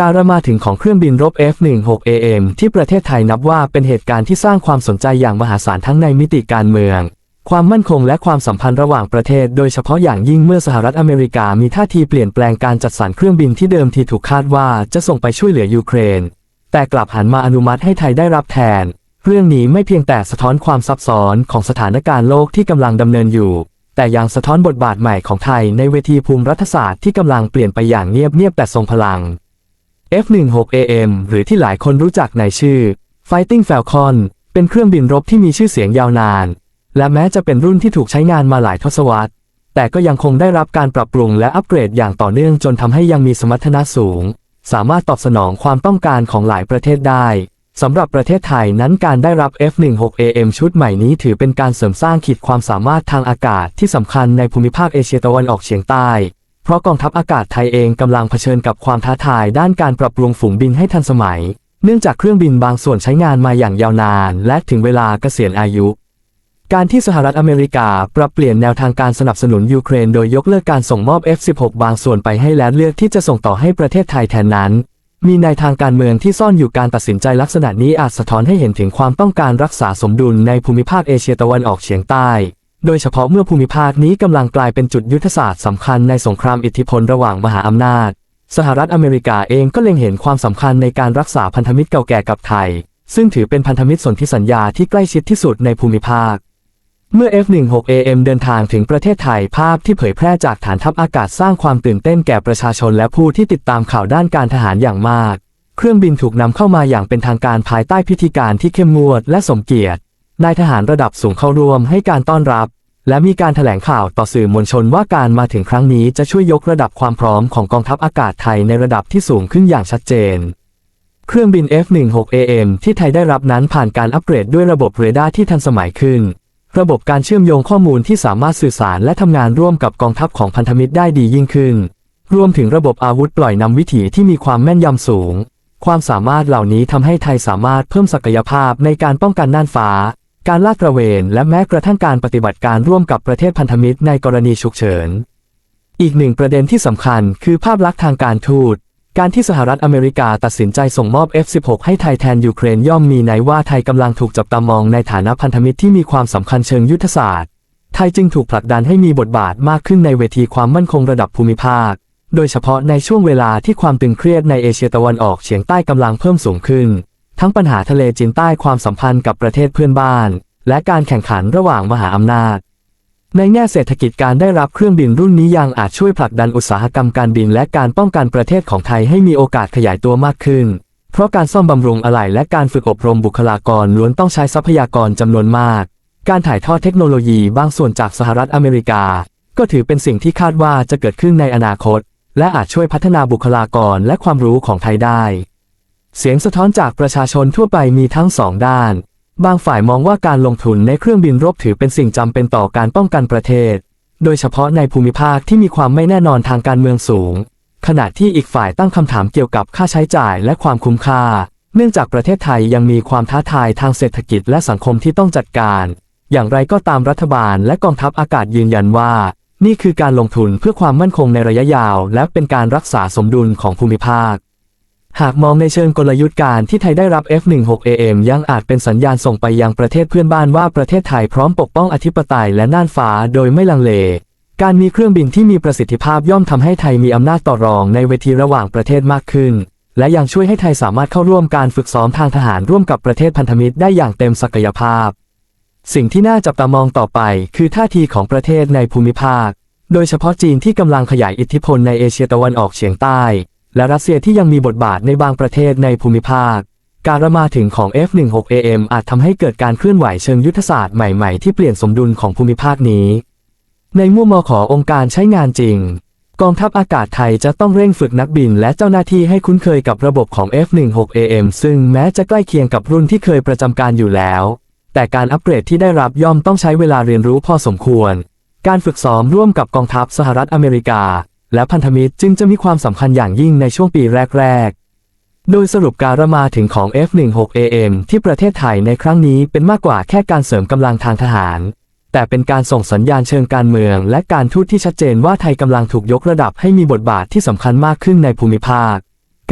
การมาถึงของเครื่องบินรบ F-16AM ที่ประเทศไทยนับว่าเป็นเหตุการณ์ที่สร้างความสนใจอย่างมหาศาลทั้งในมิติการเมือง ความมั่นคงและความสัมพันธ์ระหว่างประเทศ โดยเฉพาะอย่างยิ่งเมื่อสหรัฐอเมริกามีท่าทีเปลี่ยนแปลงการจัดสรรเครื่องบินที่เดิมทีถูกคาดว่าจะส่งไปช่วยเหลือยูเครน แต่กลับหันมาอนุมัติให้ไทยได้รับแทน เรื่องนี้ไม่เพียงแต่สะท้อนความซับซ้อนของสถานการณ์โลกที่กำลังดำเนินอยู่แต่ยังสะท้อนบทบาทใหม่ของไทยในเวทีภูมิรัฐศาสตร์ที่กำลังเปลี่ยนไปอย่างเงียบๆแต่ทรงพลัง F-16AM หรือที่หลายคนรู้จักในชื่อ Fighting Falcon เป็นเครื่องบินรบที่มีชื่อเสียงยาวนาน และแม้จะเป็นรุ่นที่ถูกใช้งานมาหลายทศวรรษ แต่ก็ยังคงได้รับการปรับปรุงและอัปเกรดอย่างต่อเนื่องจนทำให้ยังมีสมรรถนะสูง สามารถตอบสนองความต้องการของหลายประเทศได้สำหรับประเทศไทยนั้นการได้รับ F-16AM ชุดใหม่นี้ถือเป็นการเสริมสร้างขีดความสามารถทางอากาศที่สำคัญในภูมิภาคเอเชียตะวันออกเฉียงใต้ เพราะกองทัพอากาศไทยเองกำลังเผชิญกับความท้าทายด้านการปรับปรุงฝูงบินให้ทันสมัย เนื่องจากเครื่องบินบางส่วนใช้งานมาอย่างยาวนาน และถึงเวลาเกษียณอายุ การที่สหรัฐอเมริกาปรับเปลี่ยนแนวทางการสนับสนุนยูเครนโดยยกเลิกการส่งมอบ F-16 บางส่วนไปให้และเลือกที่จะส่งต่อให้ประเทศไทยแทนนั้น มีในทางการเมืองที่ซ่อนอยู่การตัดสินใจลักษณะนี้อาจสะท้อนให้เห็นถึงความต้องการรักษาสมดุลในภูมิภาคเอเชียตะวันออกเฉียงใต้ โดยเฉพาะเมื่อภูมิภาคนี้กำลังกลายเป็นจุดยุทธศาสตร์สำคัญในสงครามอิทธิพลระหว่างมหาอำนาจ สหรัฐอเมริกาเองก็เล็งเห็นความสำคัญในการรักษาพันธมิตรเก่าแก่กับไทย ซึ่งถือเป็นพันธมิตรสนธิสัญญาที่ใกล้ชิดที่สุดในภูมิภาค เมื่อ F-16AM เดินทางถึงประเทศไทยภาพที่เผยแพร่จากฐานทัพอากาศสร้างความตื่นเต้นแก่ประชาชนและผู้ที่ติดตามข่าวด้านการทหารอย่างมาก เครื่องบินถูกนำเข้ามาอย่างเป็นทางการภายใต้พิธีการที่เข้มงวดและสมเกียรติ นายทหารระดับสูงเข้าร่วมให้การต้อนรับ และมีการแถลงข่าวต่อสื่อมวลชนว่าการมาถึงครั้งนี้จะช่วยยกระดับความพร้อมของกองทัพอากาศไทยในระดับที่สูงขึ้นอย่างชัดเจน เครื่องบิน F-16AM ที่ไทยได้รับนั้นผ่านการอัปเกรดด้วยระบบเรดาร์ที่ทันสมัยขึ้น ระบบการเชื่อมโยงข้อมูลที่สามารถสื่อสารและทำงานร่วมกับกองทัพของพันธมิตรได้ดียิ่งขึ้น รวมถึงระบบอาวุธปล่อยนำวิถีที่มีความแม่นยำสูง ความสามารถเหล่านี้ทำให้ไทยสามารถเพิ่มศักยภาพในการป้องกันน่านฟ้า การลาดตระเวนและแม้กระทั่งการปฏิบัติการร่วมกับประเทศพันธมิตรในกรณีฉุกเฉิน อีกหนึ่งประเด็นที่สำคัญคือภาพลักษณ์ทางการทูต การที่สหรัฐอเมริกาตัดสินใจส่งมอบ F-16 ให้ไทยแทนยูเครนย่อมมีในว่าไทยกำลังถูกจับตามองในฐานะพันธมิตรที่มีความสำคัญเชิงยุทธศาสตร์ ไทยจึงถูกผลักดันให้มีบทบาทมากขึ้นในเวทีความมั่นคงระดับภูมิภาค โดยเฉพาะในช่วงเวลาที่ความตึงเครียดในเอเชียตะวันออกเฉียงใต้กำลังเพิ่มสูงขึ้น ทั้งปัญหาทะเลจีนใต้ความสัมพันธ์กับประเทศเพื่อนบ้าน และการแข่งขันระหว่างมหาอำนาจ ในแง่เศรษฐกิจการได้รับเครื่องบินรุ่นนี้ยังอาจช่วยผลักดันอุตสาหกรรมการบินและการป้องกันประเทศของไทยให้มีโอกาสขยายตัวมากขึ้น เพราะการซ่อมบำรุงอะไหล่และการฝึกอบรมบุคลากรล้วนต้องใช้ทรัพยากรจำนวนมาก การถ่ายทอดเทคโนโลยีบางส่วนจากสหรัฐอเมริกา ก็ถือเป็นสิ่งที่คาดว่าจะเกิดขึ้นในอนาคต และอาจช่วยพัฒนาบุคลากรและความรู้ของไทยได้ เสียงสะท้อนจากประชาชนทั่วไปมีทั้งสองด้าน บางฝ่ายมองว่าการลงทุนในเครื่องบินรบถือเป็นสิ่งจำเป็นต่อการป้องกันประเทศ โดยเฉพาะในภูมิภาคที่มีความไม่แน่นอนทางการเมืองสูง ขณะที่อีกฝ่ายตั้งคำถามเกี่ยวกับค่าใช้จ่ายและความคุ้มค่า เนื่องจากประเทศไทยยังมีความท้าทายทางเศรษฐกิจและสังคมที่ต้องจัดการ อย่างไรก็ตามรัฐบาลและกองทัพอากาศยืนยันว่า นี่คือการลงทุนเพื่อความมั่นคงในระยะยาว และเป็นการรักษาสมดุลของภูมิภาค หากมองในเชิงกลยุทธ์การที่ไทยได้รับ F-16AM ยังอาจเป็นสัญญาณส่งไปยังประเทศเพื่อนบ้านว่าประเทศไทยพร้อมปกป้องอธิปไตยและน่านฟ้าโดยไม่ลังเล การมีเครื่องบินที่มีประสิทธิภาพย่อมทำให้ไทยมีอำนาจต่อรองในเวทีระหว่างประเทศมากขึ้น และยังช่วยให้ไทยสามารถเข้าร่วมการฝึกซ้อมทางทหารร่วมกับประเทศพันธมิตรได้อย่างเต็มศักยภาพ สิ่งที่น่าจับตามองต่อไป คือท่าทีของประเทศในภูมิภาค โดยเฉพาะจีนที่กำลังขยายอิทธิพลในเอเชียตะวันออกเฉียงใต้ และรัสเซียที่ยังมีบทบาทในบางประเทศในภูมิภาค การระมาถึงของ F-16AM อาจทำให้เกิดการเคลื่อนไหวเชิงยุทธศาสตร์ใหม่ๆ ที่เปลี่ยนสมดุลของภูมิภาคนี้ ในมุมมองขององค์การใช้งานจริง กองทัพอากาศไทยจะต้องเร่งฝึกนักบิน และเจ้าหน้าที่ให้คุ้นเคยกับระบบของ F-16AM ซึ่งแม้จะใกล้เคียงกับรุ่นที่เคยประจำการอยู่แล้ว แต่การอัปเกรดที่ได้รับย่อมต้องใช้เวลาเรียนรู้พอสมควร การฝึกซ้อมร่วมกับกองทัพสหรัฐอเมริกา และพันธมิตรจึงจะมีความสำคัญอย่างยิ่งในช่วงปีแรก ๆ โดยสรุปการมาถึงของ F-16AM ที่ประเทศไทยในครั้งนี้เป็นมากกว่าแค่การเสริมกำลังทางทหาร แต่เป็นการส่งสัญญาณเชิงการเมือง และการทูตที่ชัดเจนว่าไทยกำลังถูกยกระดับให้มีบทบาทที่สำคัญมากขึ้นในภูมิภาค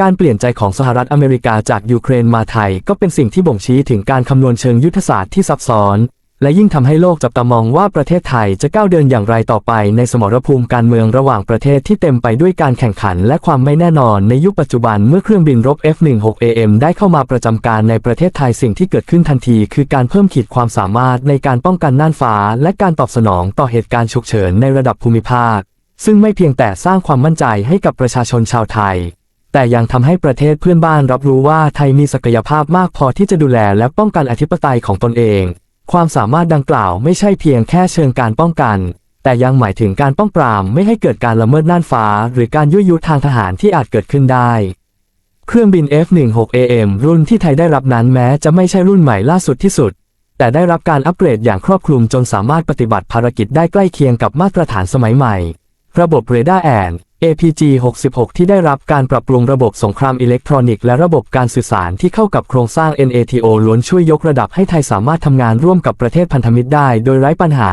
การเปลี่ยนใจของสหรัฐอเมริกาจากยูเครนมาไทยก็เป็นสิ่งที่บ่งชี้ถึงการคำนวณเชิงยุทธศาสตร์ที่ซับซ้อน และยิ่งทำให้โลกจับตามองว่าประเทศไทยจะก้าวเดินอย่างไรต่อไปในสมรภูมิการเมืองระหว่างประเทศที่เต็มไปด้วยการแข่งขันและความไม่แน่นอนในยุคปัจจุบันเมื่อเครื่องบินรบ F-16AM ได้เข้ามาประจำการในประเทศไทยสิ่งที่เกิดขึ้นทันที คือการเพิ่มขีดความสามารถในการป้องกันน่านฟ้า และการตอบสนองต่อเหตุการณ์ฉุกเฉินในระดับภูมิภาค ซึ่งไม่เพียงแต่สร้างความมั่นใจให้กับประชาชนชาวไทยแต่ยังทำให้ประเทศเพื่อนบ้านรับรู้ว่าไทยมีศักยภาพมากพอที่จะดูแลและป้องกันอธิปไตยของตนเอง ความสามารถดังกล่าวไม่ใช่เพียงแค่เชิงการป้องกัน แต่ยังหมายถึงการป้องปรามไม่ให้เกิดการละเมิดน่านฟ้า หรือการยั่วยุทางทหารที่อาจเกิดขึ้นได้ เครื่องบิน F-16AM รุ่นที่ไทยได้รับนั้นแม้จะไม่ใช่รุ่นใหม่ล่าสุดที่สุด แต่ได้รับการอัปเกรดอย่างครอบคลุมจนสามารถปฏิบัติภารกิจได้ใกล้เคียงกับมาตรฐานสมัยใหม่ ระบบเรดาร์แอน APG-66 ที่ได้รับการปรับปรุงระบบสงครามอิเล็กทรอนิกส์และระบบการสื่อสารที่เข้ากับโครงสร้าง NATO ล้วนช่วยยกระดับให้ไทยสามารถทำงานร่วมกับประเทศพันธมิตรได้โดยไร้ปัญหา